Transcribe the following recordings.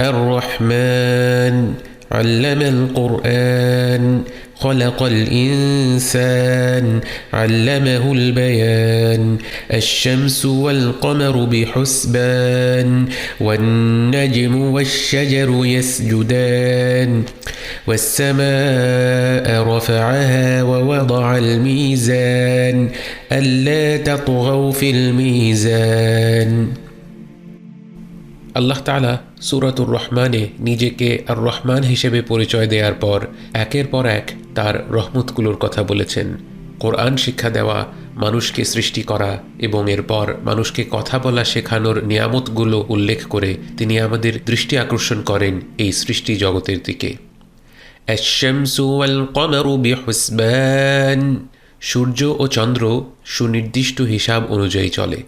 الرحمن علم القرآن خلق الإنسان علمه البيان. الشمس والقمر بحسبان والنجم والشجر يسجدان. والسماء رفعها ووضع الميزان ألا تطغوا في الميزان. আল্লাহ তালা সুরাতুর রহমানে নিজেকে আর রহমান হিসেবে পরিচয় দেওয়ার পর, একের পর এক তার রহমতগুলোর কথা বলেছেন। কোরআন শিক্ষা দেওয়া, মানুষকে সৃষ্টি করা এবং এরপর মানুষকে কথা বলা শেখানোর নিয়ামতগুলো উল্লেখ করে তিনি আমাদের দৃষ্টি আকর্ষণ করেন এই সৃষ্টি জগতের দিকে। সূর্য ও চন্দ্র সুনির্দিষ্ট হিসাব অনুযায়ী চলে।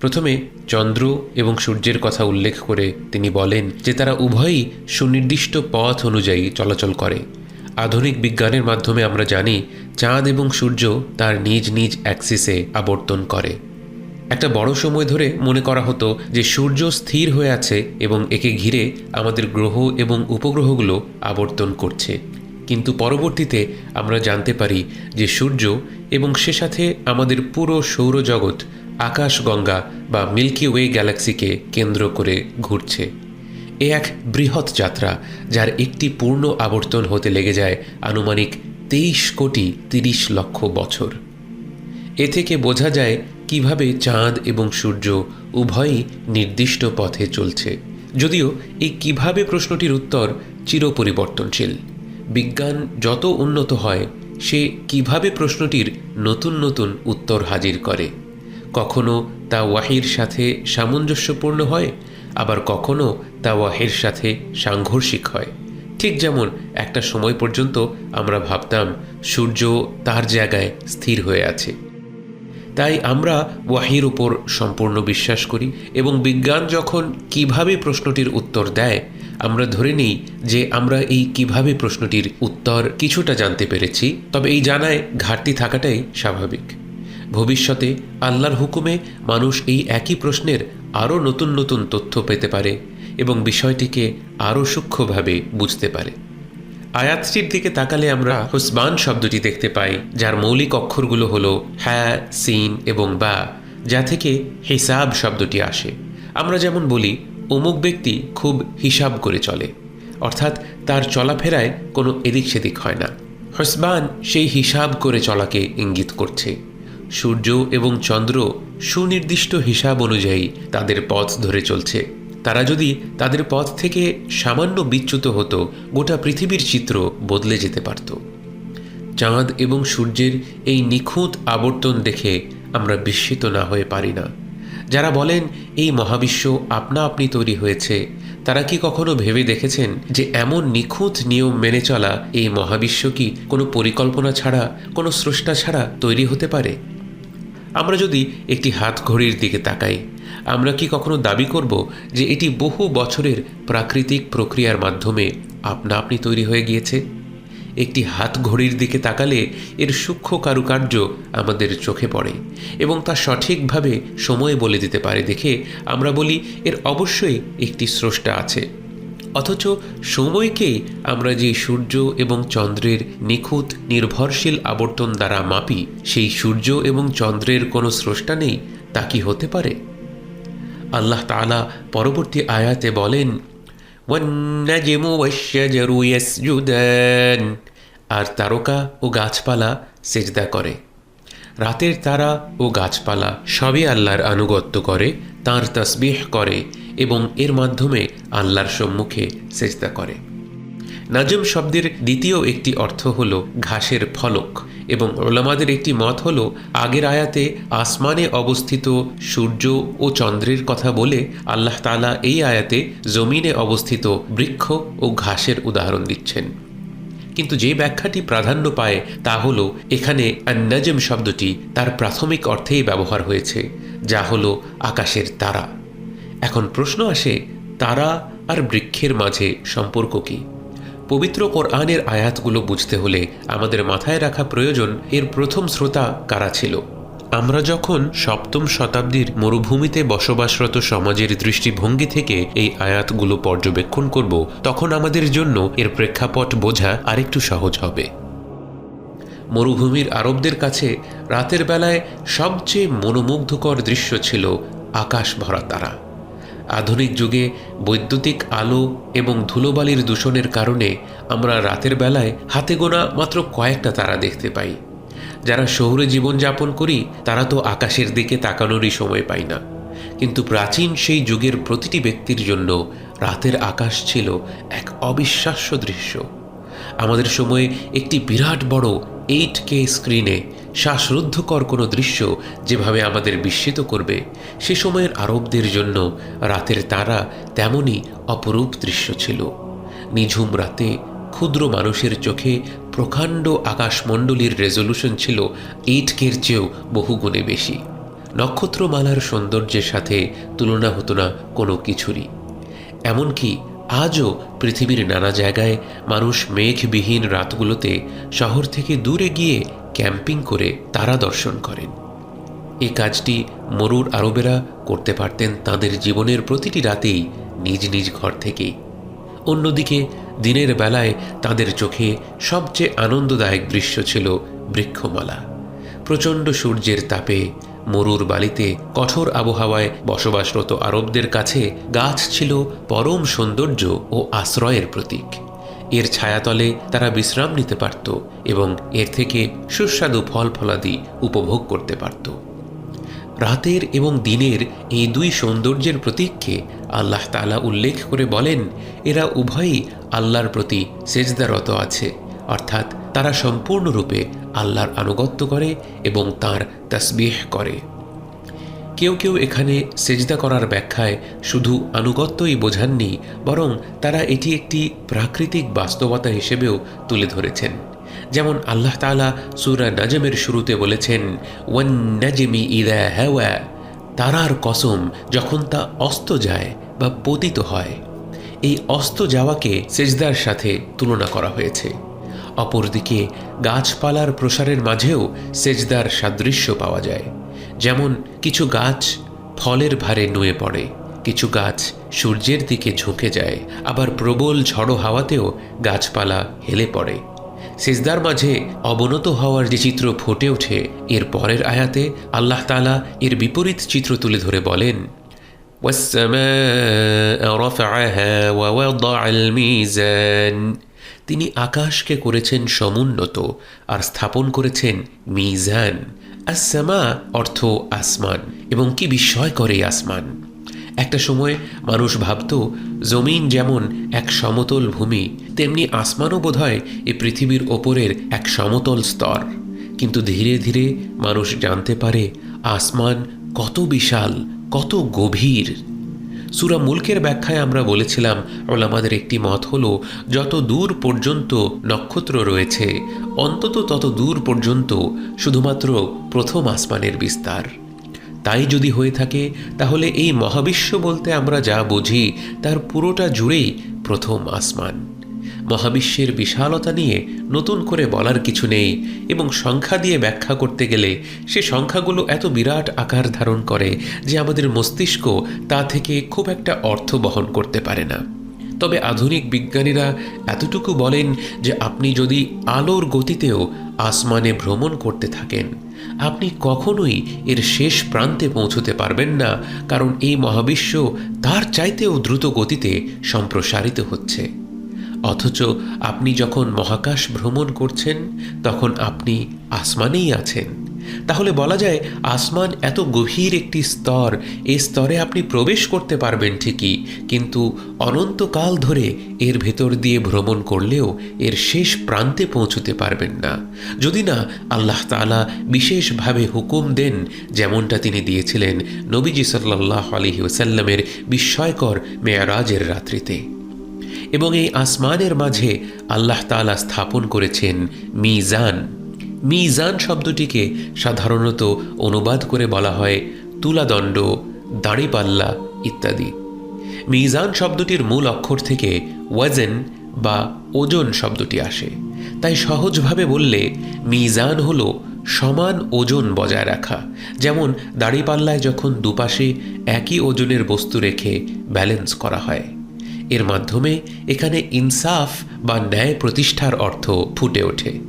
প্রথমে চন্দ্র এবং সূর্যের কথা উল্লেখ করে তিনি বলেন যে তারা উভয়ই সুনির্দিষ্ট পথ অনুযায়ী চলাচল করে। আধুনিক বিজ্ঞানের মাধ্যমে আমরা জানি চাঁদ এবং সূর্য তার নিজ নিজ অ্যাক্সিসে আবর্তন করে। একটা বড় সময় ধরে মনে করা হতো যে সূর্য স্থির হয়ে আছে এবং একে ঘিরে আমাদের গ্রহ এবং উপগ্রহগুলো আবর্তন করছে। কিন্তু পরবর্তীতে আমরা জানতে পারি যে সূর্য এবং সে সাথে আমাদের পুরো সৌরজগৎ আকাশগঙ্গা বা মিল্কি ওয়ে গ্যালাক্সিকে কেন্দ্র করে ঘুরছে। এ এক বৃহৎ যাত্রা, যার একটি পূর্ণ আবর্তন হতে লেগে যায় আনুমানিক তেইশ কোটি তিরিশ লক্ষ বছর। এ থেকে বোঝা যায় কীভাবে চাঁদ এবং সূর্য উভয়ই নির্দিষ্ট পথে চলছে। যদিও এই কীভাবে প্রশ্নটির উত্তর চিরপরিবর্তনশীল। বিজ্ঞান যত উন্নত হয়, সে কীভাবে প্রশ্নটির নতুন নতুন উত্তর হাজির করে। কখনো তা ওয়াহির সাথে সামঞ্জস্যপূর্ণ হয়, আবার কখনো তা ওয়াহির সাথে সাংঘর্ষিক হয়। ঠিক যেমন একটা সময় পর্যন্ত আমরা ভাবতাম, সূর্য তার জায়গায় স্থির হয়ে আছে। তাই আমরা ওয়াহির উপর সম্পূর্ণ বিশ্বাস করি এবং বিজ্ঞান যখন কীভাবে প্রশ্নটির উত্তর দেয়, আমরা ধরে নিই যে আমরা এই কীভাবে প্রশ্নটির উত্তর কিছুটা জানতে পেরেছি, তবে এই জানায় ঘাটতি থাকাটাই স্বাভাবিক। ভবিষ্যতে আল্লাহর হুকুমে মানুষ এই একই প্রশ্নের আরও নতুন নতুন তথ্য পেতে পারে এবং বিষয়টিকে আরও সূক্ষ্মভাবে বুঝতে পারে। আয়াতটির দিকে তাকালে আমরা হুসবান শব্দটি দেখতে পাই, যার মৌলিক অক্ষরগুলো হলো হ্যাঁ সিন এবং বা, যা থেকে হিসাব শব্দটি আসে। আমরা যেমন বলি, অমুক ব্যক্তি খুব হিসাব করে চলে, অর্থাৎ তার চলাফেরায় কোনো এদিক সেদিক হয় না। হসবান সেই হিসাব করে চলাকে ইঙ্গিত করছে। সূর্য এবং চন্দ্র সুনির্দিষ্ট হিসাব অনুযায়ী তাদের পথ ধরে চলছে। তারা যদি তাদের পথ থেকে সামান্য বিচ্যুত হতো, গোটা পৃথিবীর চিত্র বদলে যেতে পারত। চাঁদ এবং সূর্যের এই নিখুঁত আবর্তন দেখে আমরা বিস্মিত না হয়ে পারি না। যারা বলেন, এই মহাবিশ্ব আপনা আপনি তৈরি হয়েছে, তারা কি কখনো ভেবে দেখেছেন যে এমন নিখুঁত নিয়ম মেনে চলা এই মহাবিশ্ব কি কোনো পরিকল্পনা ছাড়া, কোনো স্রষ্টা ছাড়া তৈরি হতে পারে? আমরা যদি একটি হাত ঘড়ির দিকে তাকাই, আমরা কি কখনো দাবি করব যে এটি বহু বছরের প্রাকৃতিক প্রক্রিয়ার মাধ্যমে আপনা আপনি তৈরি হয়ে গিয়েছে? একটি হাত ঘড়ির দিকে তাকালে এর সূক্ষ্ম কারুকার্য আমাদের চোখে পড়ে এবং তা সঠিকভাবে সময় বলে দিতে পারে দেখে আমরা বলি এর অবশ্যই একটি স্রষ্টা আছে। অথচ সময়কে আমরা যে সূর্য এবং চন্দ্রের নিখুঁত, নির্ভরশীল আবর্তন দ্বারা মাপি, সেই সূর্য এবং চন্দ্রের কোনো স্রষ্টা নেই, তা কি হতে পারে? আল্লাহ তালা পরবর্তী আয়াতে বলেন আর তারকা ও গাছপালা সেজদা করে। রাতের তারা ও গাছপালা সবই আল্লাহর আনুগত্য করে, তাঁর তসবিহ করে। এবং এর মাধ্যমে আল্লাহর সম্মুখে সেজদা করে। নাজম শব্দের দ্বিতীয় একটি অর্থ হল ঘাসের ফলক এবং ওলামাদের একটি মত হল আগের আয়াতে আসমানে অবস্থিত সূর্য ও চন্দ্রের কথা বলে আল্লাহ তালা এই আয়াতে জমিনে অবস্থিত বৃক্ষ ও ঘাসের উদাহরণ দিচ্ছেন। কিন্তু যে ব্যাখ্যাটি প্রাধান্য পায় তা হল এখানে আন্নাজম শব্দটি তার প্রাথমিক অর্থেই ব্যবহার হয়েছে, যা হল আকাশের তারা। এখন প্রশ্ন আসে, তারা আর বৃক্ষের মাঝে সম্পর্ক কী? পবিত্র কোরআনের আয়াতগুলো বুঝতে হলে আমাদের মাথায় রাখা প্রয়োজন এর প্রথম শ্রোতা কারা ছিল? আমরা যখন সপ্তম শতাব্দীর মরুভূমিতে বসবাসরত সমাজের দৃষ্টিভঙ্গি থেকে এই আয়াতগুলো পর্যবেক্ষণ করব, তখন আমাদের জন্য এর প্রেক্ষাপট বোঝা আরেকটু সহজ হবে। মরুভূমির আরবদের কাছে রাতের বেলায় সবচেয়ে মনোমুগ্ধকর দৃশ্য ছিল আকাশ ভরা তারা। আধুনিক যুগে বৈদ্যুতিক আলো এবং ধুলোবালির দূষণের কারণে আমরা রাতের বেলায় হাতে গোনা মাত্র কয়েকটা তারা দেখতে পাই। যারা শহুরে জীবনযাপন করি, তারা তো আকাশের দিকে তাকানোরই সময় পাই না। কিন্তু প্রাচীন সেই যুগের প্রতিটি ব্যক্তির জন্য রাতের আকাশ ছিল এক অবিশ্বাস্য দৃশ্য। আমাদের সময়ে একটি বিরাট বড় এইট কে স্ক্রিনে শ্বাসরুদ্ধকর কোনো দৃশ্য যেভাবে আমাদের বিস্মিত করবে, সে সময়ের আরবদের জন্য রাতের তারা তেমনই অপরূপ দৃশ্য ছিল। নিঝুম রাতে ক্ষুদ্র মানুষের চোখে প্রকাণ্ড আকাশমণ্ডলীর রেজলিউশন ছিল এইট কের চেয়েও বহুগুণে বেশি। নক্ষত্রমালার সৌন্দর্যের সাথে তুলনা হতো না কোনো কিছুরই। এমনকি আজও পৃথিবীর নানা জায়গায় মানুষ মেঘবিহীন রাতগুলোতে শহর থেকে দূরে গিয়ে ক্যাম্পিং করে তারা দর্শন করেন। এ কাজটি মরুর আরবেরা করতে পারতেন তাদের জীবনের প্রতিটি রাতেই নিজ নিজ ঘর থেকেই অন্যদিকে দিনের বেলায় তাদের চোখে সবচেয়ে আনন্দদায়ক দৃশ্য ছিল বৃক্ষমালা। প্রচণ্ড সূর্যের তাপে মরুর বালিতে কঠোর আবহাওয়ায় বসবাসরত আরবদের কাছে গাছ ছিল পরম সৌন্দর্য ও আশ্রয়ের প্রতীক। এর ছায়াতলে তারা বিশ্রাম নিতে পারত এবং এর থেকে সুস্বাদু ফল ফলাদি উপভোগ করতে পারত। রাতের এবং দিনের এই দুই সৌন্দর্যের প্রতীককে আল্লাহ তালা উল্লেখ করে বলেন, এরা উভয়ই আল্লাহর প্রতি সেজদারত আছে, অর্থাৎ তারা সম্পূর্ণরূপে আল্লাহর আনুগত্য করে এবং তার তসবিহ করে। কেউ কেউ এখানে সেজদা করার ব্যাখ্যায় শুধু আনুগত্যই বোঝাননি, বরং তারা এটি একটি প্রাকৃতিক বাস্তবতা হিসেবেও তুলে ধরেছেন। যেমন আল্লাহ তালা সুরা নাজমের শুরুতে বলেছেন, ওয়ান নাজমি ইদা হ্যাওয়া তারার কসম যখন তা অস্ত যায় বা পতিত হয়। এই অস্ত যাওয়াকে সেজদার সাথে তুলনা করা হয়েছে। অপরদিকে গাছপালার প্রসারের মাঝেও সেজদার সাদৃশ্য পাওয়া যায় যেমন কিছু গাছ ফলের ভারে নুয়ে পড়ে কিছু গাছ সূর্যের দিকে ঝুঁকে যায় আবার প্রবল ঝড়ো হাওয়াতেও গাছপালা হেলে পড়ে সেজদার মাঝে অবনত হওয়ার যে চিত্র ফুটে ওঠে এর পরের আয়াতে আল্লাহ তালা এর বিপরীত চিত্র তুলে ধরে বলেন والسماء رفعها ووضع الميزان তিনি আকাশকে করেছেন সমুন্নত আর স্থাপন করেছেন মিজান। আসামা অর্থ আসমান এবং কি বিস্ময় করে আসমান। একটা সময় মানুষ ভাবত, জমিন যেমন এক সমতল ভূমি, তেমনি আসমানও বোধহয় এ পৃথিবীর ওপরের এক সমতল স্তর। কিন্তু ধীরে ধীরে মানুষ জানতে পারে, আসমান কত বিশাল, কত গভীর। সুরা মুলকের ব্যাখ্যায় আমরা বলেছিলাম আমাদের একটি মত হলো, যত দূর পর্যন্ত নক্ষত্র রয়েছে, অন্তত তত দূর পর্যন্ত শুধুমাত্র প্রথম আসমানের বিস্তার। তাই যদি হয়ে থাকে, তাহলে এই মহাবিশ্ব বলতে আমরা যা বুঝি, তার পুরোটা জুড়েই প্রথম আসমান। মহাবিশ্বের বিশালতা নিয়ে নতুন করে বলার কিছু নেই এবং সংখ্যা দিয়ে ব্যাখ্যা করতে গেলে সে সংখ্যাগুলো এত বিরাট আকার ধারণ করে যে আমাদের মস্তিষ্ক তা থেকে খুব একটা অর্থ বহন করতে পারে না। তবে আধুনিক বিজ্ঞানীরা এতটুকু বলেন যে আপনি যদি আলোর গতিতেও আসমানে ভ্রমণ করতে থাকেন, আপনি কখনোই এর শেষ প্রান্তে পৌঁছতে পারবেন না, কারণ এই মহাবিশ্ব তার চাইতেও দ্রুত গতিতে সম্প্রসারিত হচ্ছে। অথচ আপনি যখন মহাকাশ ভ্রমণ করছেন, তখন আপনি আসমানেই আছেন। তাহলে বলা যায়, আসমান এত গভীর একটি স্তর এই স্তরে আপনি প্রবেশ করতে পারবেন ঠিকই, কিন্তু অনন্তকাল ধরে এর ভেতর দিয়ে ভ্রমণ করলেও এর শেষ প্রান্তে পৌঁছতে পারবেন না। যদি না, আল্লাহ তালা বিশেষভাবে হুকুম দেন, যেমনটা তিনি দিয়েছিলেন নবীজি সাল্লাহ আলহি ওসাল্লামের বিস্ময়কর মেয়ারাজের রাত্রিতে। এবং এই আসমানের মাঝে আল্লাহ তালা স্থাপন করেছেন মিজান। মিজান শব্দটিকে সাধারণত অনুবাদ করে বলা হয় তুলাদণ্ড, দাঁড়িপাল্লা ইত্যাদি। মিজান শব্দটির মূল অক্ষর থেকে ওয়াজেন বা ওজন শব্দটি আসে। তাই সহজভাবে বললে মিজান হল সমান ওজন বজায় রাখা। যেমন দাড়িপাল্লায় যখন দুপাশে একই ওজনের বস্তু রেখে ব্যালেন্স করা হয়। এর মাধ্যমে এখানে ইনসাফ বা ন্যায় প্রতিষ্ঠার অর্থ ফুটে ওঠে।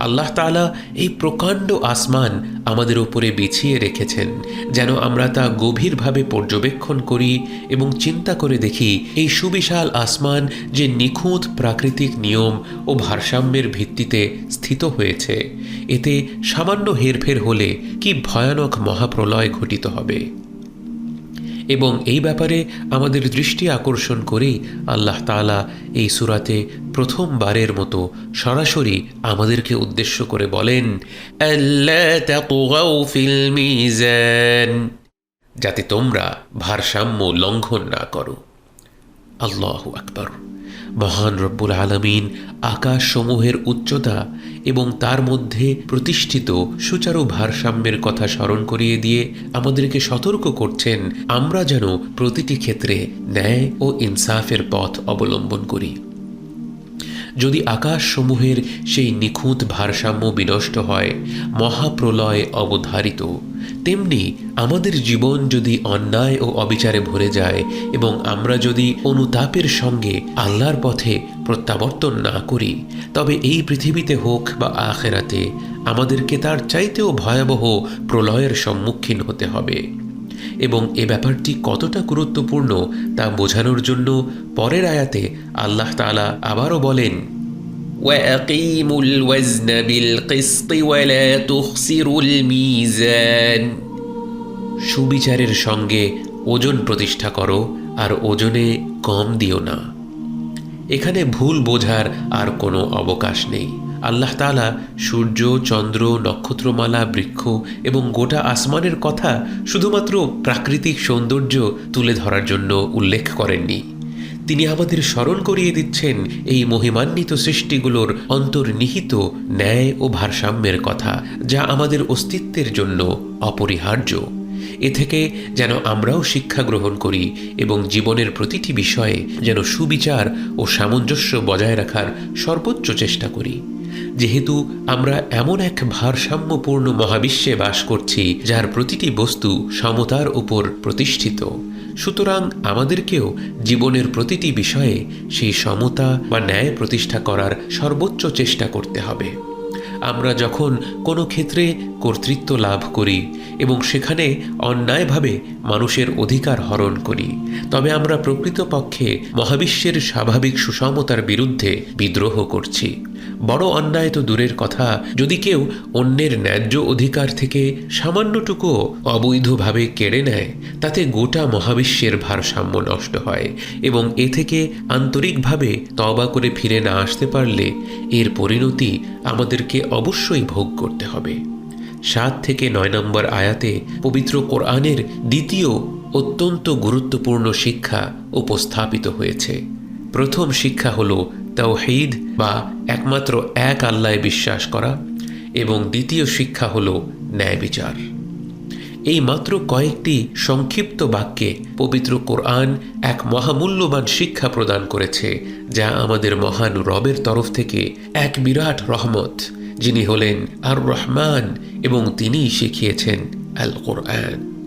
আল্লাহ তাআলা এই প্রকাণ্ড আসমান আমাদের ওপরে বিছিয়ে রেখেছেন, যেন আমরা তা গভীরভাবে পর্যবেক্ষণ করি এবং চিন্তা করে দেখি এই সুবিশাল আসমান যে নিখুঁত প্রাকৃতিক নিয়ম ও ভারসাম্যের ভিত্তিতে স্থিত হয়েছে। এতে সামান্য হেরফের হলে কি ভয়ানক মহাপ্রলয় ঘটিত হবে? এবং এই ব্যাপারে আমাদের দৃষ্টি আকর্ষণ করেই আল্লাহ তালা এই সুরাতে প্রথমবারের মতো সরাসরি আমাদেরকে উদ্দেশ্য করে বলেন, "আল্লা তাতগাউ যাতে তোমরা ভারসাম্য লঙ্ঘন না করো। আল্লাহ আকবর। মহান রব্বুল আলমিন আকাশসমূহের উচ্চতা এবং তার মধ্যে প্রতিষ্ঠিত সুচারু ভারসাম্যের কথা স্মরণ করিয়ে দিয়ে আমাদেরকে সতর্ক করছেন, আমরা যেন প্রতিটি ক্ষেত্রে ন্যায় ও ইনসাফের পথ অবলম্বন করি। যদি আকাশসমূহের সেই নিখুঁত ভারসাম্য বিনষ্ট হয়, মহাপ্রলয় অবধারিত। তেমনি আমাদের জীবন যদি অন্যায় ও অবিচারে ভরে যায় এবং আমরা যদি অনুতাপের সঙ্গে আল্লাহর পথে প্রত্যাবর্তন না করি, তবে এই পৃথিবীতে হোক বা আখেরাতে আমাদেরকে তার চাইতেও ভয়াবহ প্রলয়ের সম্মুখীন হতে হবে। এবং এ ব্যাপারটি কতটা গুরুত্বপূর্ণ তা বোঝানোর জন্য পরের আয়াতে আল্লাহ তাআলা আবারও বলেন وأقيموا الوزن بالقسط ولا تخسروا الميزان সুবিচারের সঙ্গে ওজন প্রতিষ্ঠা করো আর ওজনে কম দিও না এখানে ভুল বোঝার আর কোনো অবকাশ নেই আল্লাহ তাআলা সূর্য চন্দ্র নক্ষত্রমালা বৃক্ষ এবং গোটা আসমানের কথা শুধুমাত্র প্রাকৃতিক সৌন্দর্য তুলে ধরার জন্য উল্লেখ করেননি তিনি আমাদের স্মরণ করিয়ে দিচ্ছেন এই মহিমান্বিত সৃষ্টিগুলোর অন্তর্নিহিত ন্যায় ও ভারসাম্যের কথা, যা আমাদের অস্তিত্বের জন্য অপরিহার্য। এ থেকে যেন আমরাও শিক্ষা গ্রহণ করি এবং জীবনের প্রতিটি বিষয়ে যেন সুবিচার ও সামঞ্জস্য বজায় রাখার সর্বোচ্চ চেষ্টা করি। যেহেতু আমরা এমন এক ভারসাম্যপূর্ণ মহাবিশ্বে বাস করছি, যার প্রতিটি বস্তু সমতার উপর প্রতিষ্ঠিত। সুতরাং আমাদেরকেও জীবনের প্রতিটি বিষয়ে সেই সমতা বা ন্যায় প্রতিষ্ঠা করার সর্বোচ্চ চেষ্টা করতে হবে। আমরা যখন কোনো ক্ষেত্রে কর্তৃত্ব লাভ করি এবং সেখানে অন্যায়ভাবে মানুষের অধিকার হরণ করি, তবে আমরা প্রকৃতপক্ষে মহাবিশ্বের স্বাভাবিক সুষমতার বিরুদ্ধে বিদ্রোহ করছি। বড় অন্যায় তো দূরের কথা। যদি কেউ অন্যের ন্যায্য অধিকার থেকে সামান্যটুকু অবৈধভাবে কেড়ে নেয়, তাতে গোটা মহাবিশ্বের ভারসাম্য নষ্ট হয় এবং এ থেকে আন্তরিকভাবে তবা করে ফিরে না আসতে পারলে এর পরিণতি আমাদেরকে অবশ্যই ভোগ করতে হবে। সাত থেকে নয় নম্বর আয়াতে পবিত্র কোরআনের দ্বিতীয় অত্যন্ত গুরুত্বপূর্ণ শিক্ষা উপস্থাপিত হয়েছে। প্রথম শিক্ষা হল তাওহিদ বা একমাত্র এক আল্লায় বিশ্বাস করা এবং দ্বিতীয় শিক্ষা হল ন্যায় বিচার। এই মাত্র কয়েকটি সংক্ষিপ্ত বাক্যে পবিত্র কোরআন এক মহামূল্যবান শিক্ষা প্রদান করেছে, যা আমাদের মহান রবের তরফ থেকে এক বিরাট রহমত, যিনি হলেন আর রহমান এবং তিনিই শিখিয়েছেন আল কোরআন